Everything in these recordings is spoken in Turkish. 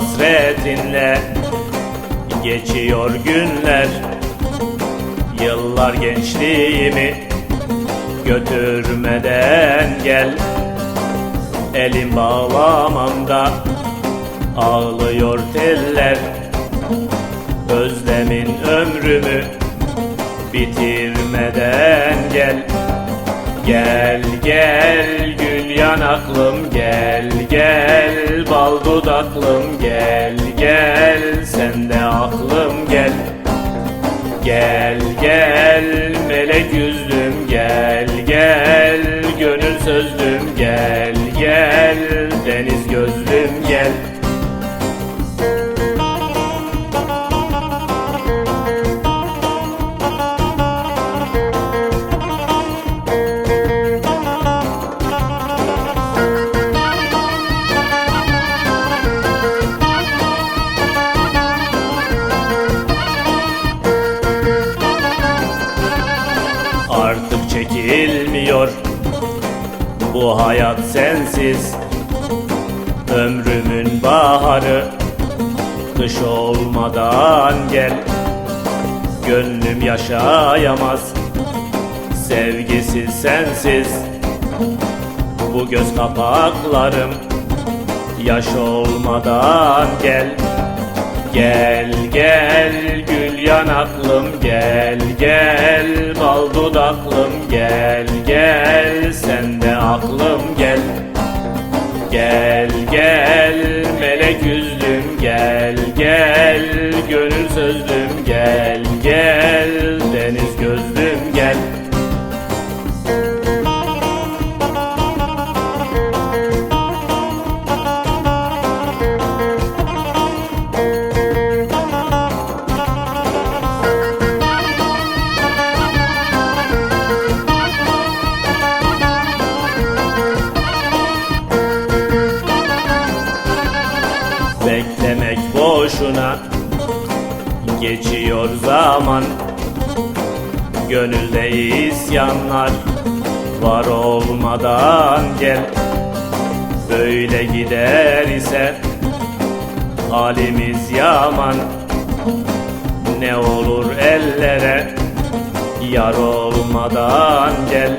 hasretinle Geçiyor günler Yıllar gençliğimi Götürmeden gel. Elim bağlamamda Ağlıyor teller. Özlemin ömrümü Bitirmeden gel Gel gel gül yanaklım gel gel bal dudaklım gel gel sen de aklım gel. Gel gel melek yüzlüm gel gel gönül sözlüm gel gel deniz gözlüm gel Çekilmiyor bu hayat sensiz. Ömrümün baharı kış olmadan gel. Gönlüm yaşayamaz. Sevgisiz sensiz. Bu göz kapaklarım yaş olmadan gel Gel gel gül yanaklım gel gel bal dudaklım gel gel sen de aklım gel. Gel gel melek yüzlüm gel gel gönül sözlüm gel gel deniz gözlüm Beklemek boşuna. Geçiyor zaman Gönülde isyanlar Var olmadan gel. Böyle gider ise Halimiz yaman. Ne olur ellere Yar olmadan gel.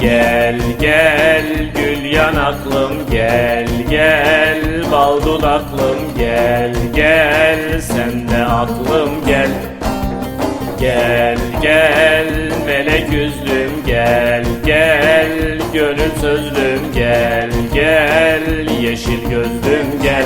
Gel gel gül yanaklım gel gel bal dudaklım gel gel sen de aklım. Gel Gel gel melek yüzlüm. Gel gel gönül sözlüm. Gel gel yeşil gözlüm. Gel